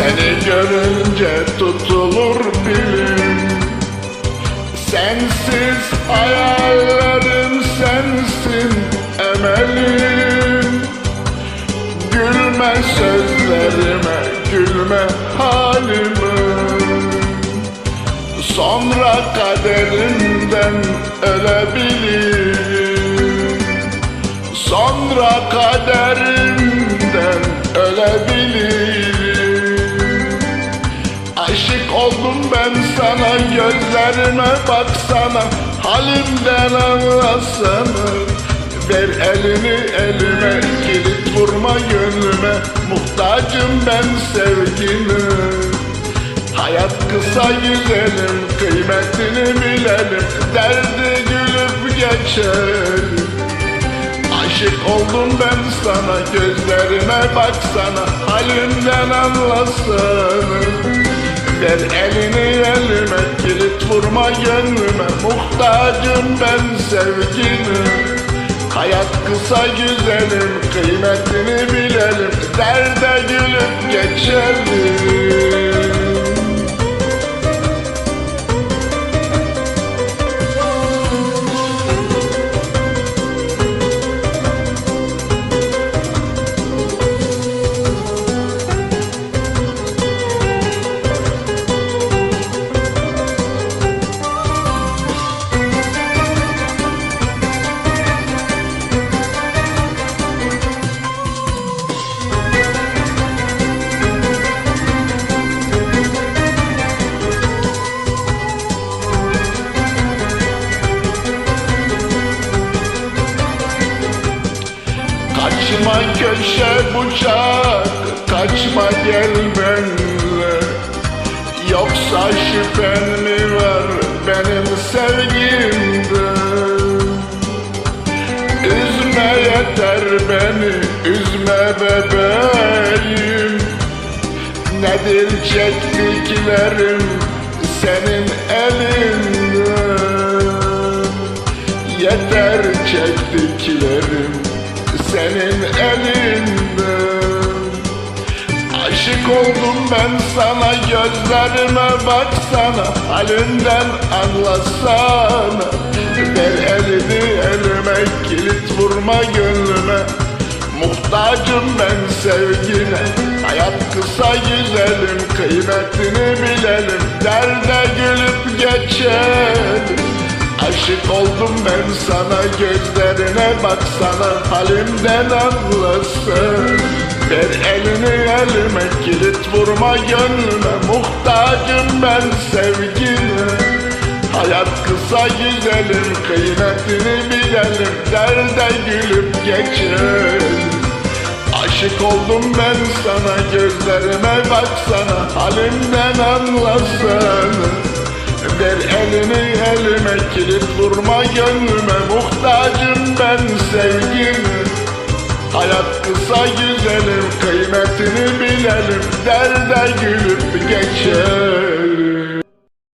Seni görünce tutulur dilim. Sensiz hayallerim sensin emelim. Gülme sözlerime, gülme halime. Sonra kaderimden ölebilirim. Sonra kaderimden ölebilirim oldum ben sana gözlerime baksana. Halimden anlasana Ver elini elime kilit vurma gönlüme. Muhtacım ben sevgine Hayat kısa güzelim kıymetini bilelim. Derdi gülüp geçelim. Aşık oldum ben sana gözlerime baksana. Halimden anlasana Ver elini elime kilit vurma gönlüme. Muhtacım ben sevgine Hayat kısa güzelim kıymetini bilelim. Derde gülüp geçelim Kaçma köşe bucak Kaçma gel benimle Yoksa şüphen mi var benim sevgimde? Üzme yeter beni Üzme bebeğim. Nedir çektiklerim Senin elinde? Yeter çektiklerim senin elinde. Aşık oldum ben sana gözlerime baksana Halinden anlasana. Ver elini elime kilit vurma gönlüme. Muhtacım ben sevgine Hayat kısa güzelim kıymetini bilelim. Derde gülüp geçelim Aşık oldum ben sana gözlerine baksana Halimden anlasın. Ver elini elime kilit vurma gönlüme Muhtacım ben sevgine Hayat kısa güzelim kıymetini bilelim Derde gülüp geçelim Aşık oldum ben sana gözlerime baksana Halimden anlasana Ver elini elime kilit vurma gönlüme. Muhtacım ben sevgine Hayat kısa güzelim kıymetini bilelim. Derde gülüp geçelim